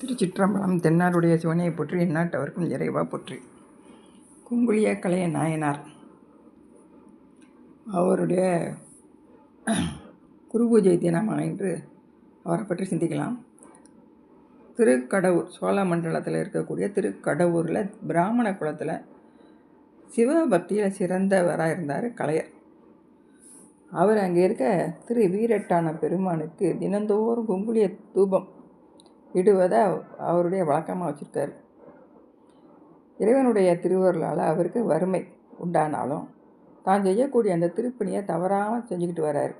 திருச்சிற்றம்பலம் தென்னாருடைய சிவனையை போற்றி எந்நாட்டவர்க்கும் இறைவா போற்றி. குங்குளிய கலைய நாயனார். அவருடைய குருபூஜை தினமாக என்று அவரை பற்றி சிந்திக்கலாம். திருக்கடவுர் சோழ மண்டலத்தில் இருக்கக்கூடிய திருக்கடவுரில் பிராமண குலத்தில் சிவபக்தியில் சிறந்தவராக இருந்தார் கலையர். அவர் அங்கே இருக்க திரு வீரட்டான பெருமானுக்கு தினந்தோறும் குங்குளிய தூபம் இடுவதை அவருடைய வழக்கமாக வச்சுருக்காரு. இறைவனுடைய திருவருளால் அவருக்கு வறுமை உண்டானாலும் தான் செய்யக்கூடிய அந்த திருப்பணியை தவறாமல் செஞ்சுக்கிட்டு வர்றார்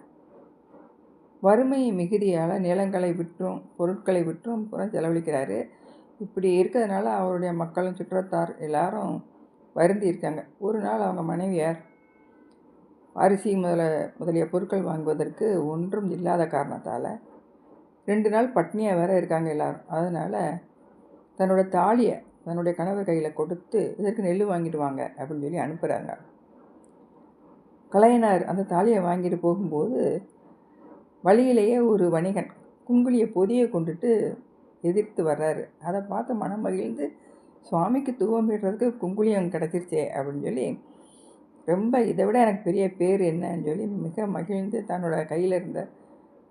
வறுமையை மிகுதியால் நிலங்களை விற்றும் பொருட்களை விற்றும் புறம் செலவழிக்கிறாரு. இப்படி இருக்கிறதுனால அவருடைய மக்களும் சுற்றத்தார் எல்லாரும் வருந்தி இருக்காங்க. ஒரு நாள் அவங்க மனைவியார் அரிசி முதல முதலிய பொருட்கள் வாங்குவதற்கு ஒன்றும் இல்லாத காரணத்தால் ரெண்டு நாள் பட்னியாக வேற இருக்காங்க எல்லோரும். அதனால் தன்னோட தாலியை தன்னுடைய கணவர் கையில் கொடுத்து இதற்கு நெல் வாங்கிட்டு வாங்க அப்படின்னு சொல்லி அனுப்புகிறாங்க கலையனார் அந்த தாலியை வாங்கிட்டு போகும்போது வழியிலேயே ஒரு வணிகன் குங்குலியை பொதியை கொண்டுட்டு எதிர்த்து வர்றாரு. அதை பார்த்து மனம் மகிழ்ந்து சுவாமிக்கு தூவம் விடுறதுக்கு குங்குளியம் கிடச்சிருச்சே அப்படின்னு சொல்லி ரொம்ப இதை விட எனக்கு பெரிய பேர் என்னன்னு சொல்லி மிக மகிழ்ந்து தன்னோட கையில் இருந்த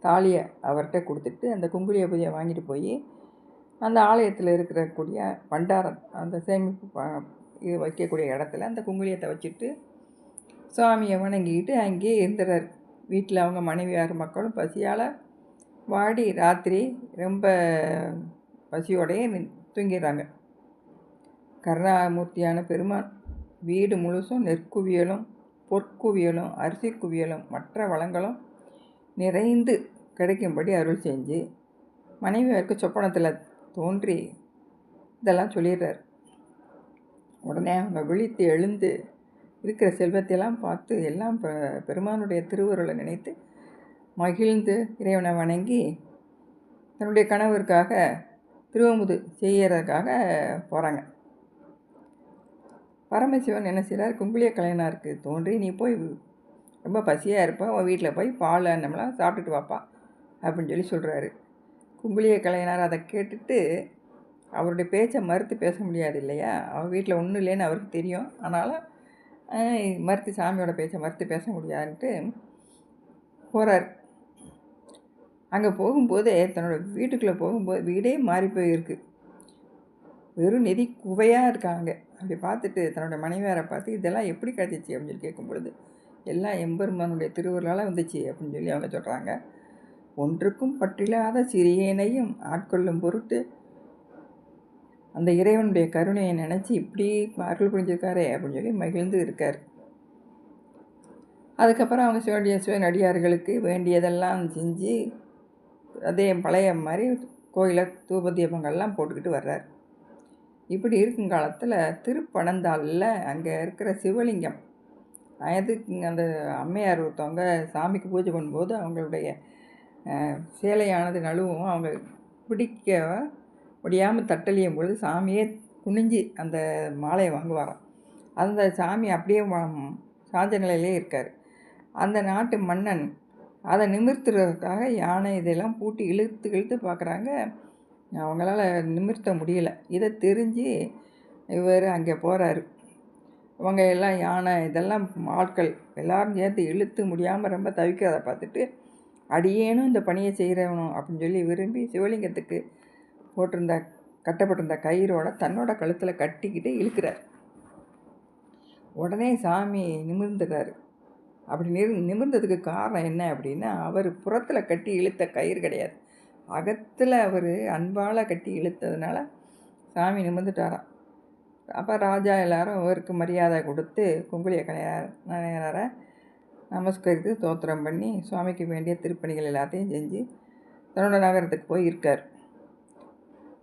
தாலியை அவர்கிட்ட கொடுத்துட்டு அந்த குங்குளிய பூஜையை வாங்கிட்டு போய் அந்த ஆலயத்தில் இருக்கக்கூடிய பண்டாரம் அந்த சேமிப்பு இது வைக்கக்கூடிய இடத்துல அந்த குங்குளியத்தை வச்சுட்டு சுவாமியை வணங்கிக்கிட்டு அங்கேயே இருந்துறார். வீட்டில் அவங்க மனைவியார் மக்களும் பசியால் வாடி ராத்திரி ரொம்ப பசியோடையே தூங்கிடுறாங்க. கருணாமூர்த்தியான பெருமான் வீடு முழுசும் நெற்குவியலும் பொற்குவியலும் அரிசி குவியலும் மற்ற வளங்களும் நிறைந்து கிடைக்கும்படி அருள் செஞ்சு மனைவியாருக்கு சொப்பனத்தில் தோன்றி இதெல்லாம் சொல்லிடுறார். உடனே அவங்க விழித்து எழுந்து இருக்கிற செல்வத்தையெல்லாம் பார்த்து எல்லாம் பெருமானுடைய திருவுருளை நினைத்து மகிழ்ந்து இறைவனை வணங்கி தன்னுடைய கணவருக்காக திருவமுது செய்யறதுக்காக போகிறாங்க பரமசிவன் என்ன செய்கிறார் குங்குளிய கலைஞனாருக்கு தோன்றி நீ போய் ரொம்ப பசியாக இருப்ப உன் வீட்டில் போய் பால் அன்னம்லாம் சாப்பிட்டுட்டு வாப்பா. அப்படின்னு சொல்லி சொல்கிறாரு கும்பலிய கலைஞர் அதை கேட்டுட்டு அவருடைய பேச்சை மறுத்து பேச முடியாது இல்லையா? அவர் வீட்டில் ஒன்றும் இல்லைன்னு அவருக்கு தெரியும். ஆனாலும் மறுத்து சாமியோட பேச்சை மறுத்து பேச முடியாதுன்ட்டு போகிறார் அங்கே போகும்போதே தன்னோட வீட்டுக்குள்ளே போகும்போது வீடே மாறி போயிருக்கு. வெறும் நிதி குவையாக இருக்காங்க. அப்படி பார்த்துட்டு தன்னோட மனைவியாரை பார்த்து இதெல்லாம் எப்படி கிடச்சிச்சு? அப்படின்னு சொல்லி கேட்கும் பொழுது எல்லாம் எம்பெருமானுடைய திருவுருளால் வந்துச்சு அப்படின்னு சொல்லி அவங்க சொல்கிறாங்க ஒன்றுக்கும் பற்றில்லாத சிறியனையும் ஆட்கொள்ளும் பொருட்டு அந்த இறைவனுடைய கருணையை நினச்சி இப்படி அருள் புரிஞ்சிருக்காரே அப்படின்னு சொல்லி மகிழ்ந்து இருக்கார். அதுக்கப்புறம் அவங்க சிவனுடைய சிவனடியார்களுக்கு வேண்டியதெல்லாம் செஞ்சு அதே பழைய மாதிரி கோயிலை தூப தீபங்கள்லாம் போட்டுக்கிட்டு வர்றார். இப்படி இருக்கும் காலத்தில் திருப்பனந்தாளில் அங்கே இருக்கிற சிவலிங்கம். அதுக்கு அந்த அம்மையார் ஒருத்தவங்க சாமிக்கு பூஜை பண்ணும்போது அவங்களுடைய சேலையானது நழுவும். அவங்க பிடிக்க முடியாமல் தட்டலியும் பொழுது சாமியே குனிஞ்சு அந்த மாலையை வாங்குவாராம். அந்த சாமி அப்படியே சாஞ்ச நிலையிலே இருக்கார். அந்த நாட்டு மன்னன் அதை நிமிர்த்துறதுக்காக யானை இதெல்லாம் பூட்டி இழுத்து இழுத்து பார்க்குறாங்க. அவங்களால நிமிர்த்த முடியல. இதை தெரிஞ்சு இவர் அங்கே போகிறாரு இவங்க எல்லாம் யானை இதெல்லாம் ஆட்கள் எல்லோரும் சேர்த்து இழுத்து முடியாமல் ரொம்ப தவிக்கிறத பார்த்துட்டு அடியேனும் இந்த பணியை செய்கிறவனும் அப்படின்னு சொல்லி விரும்பி சிவலிங்கத்துக்கு போட்டிருந்த கட்டப்பட்டிருந்த கயிறோட தன்னோட கழுத்தில் கட்டிக்கிட்டு இழுக்கிறார். உடனே சாமி நிமிர்ந்துடுறாரு அப்படி நிர் நிமிர்ந்ததுக்கு காரணம் என்ன அப்படின்னா அவர் புறத்தில் கட்டி இழுத்த கயிறு கிடையாது. அகத்தில் அவர் அன்பால் கட்டி இழுத்ததுனால சாமி நிமிர்ந்துட்டாராம் அப்போ ராஜா எல்லாரும் அவருக்கு மரியாதை கொடுத்து குங்குளிய கலையாரை நமஸ்கரித்து தோத்திரம் பண்ணி சுவாமிக்கு வேண்டிய திருப்பணிகள் எல்லாத்தையும் செஞ்சு தன்னோட நகரத்துக்கு போய் இருக்கார்.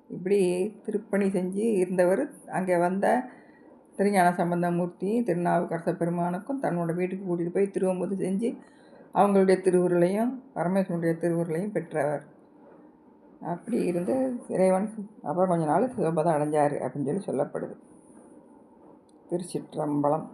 இப்படி திருப்பணி செஞ்சு இருந்தவர் அங்கே வந்த திருஞான சம்பந்தமூர்த்தி திருநாவுக்கரச பெருமானுக்கும் தன்னோட வீட்டுக்கு கூட்டிகிட்டு போய் திருவம்போது செஞ்சு அவங்களுடைய திருவுருளையும் பரமேஸ்வரனுடைய திருவுருளையும் பெற்றவர். அப்படி இருந்து இறைவன் அப்புறம் கொஞ்ச நாள் சிவபதம் அடைஞ்சார் அப்படின்னு சொல்லி சொல்லப்படுது. திருச்சிற்றம்பலம்.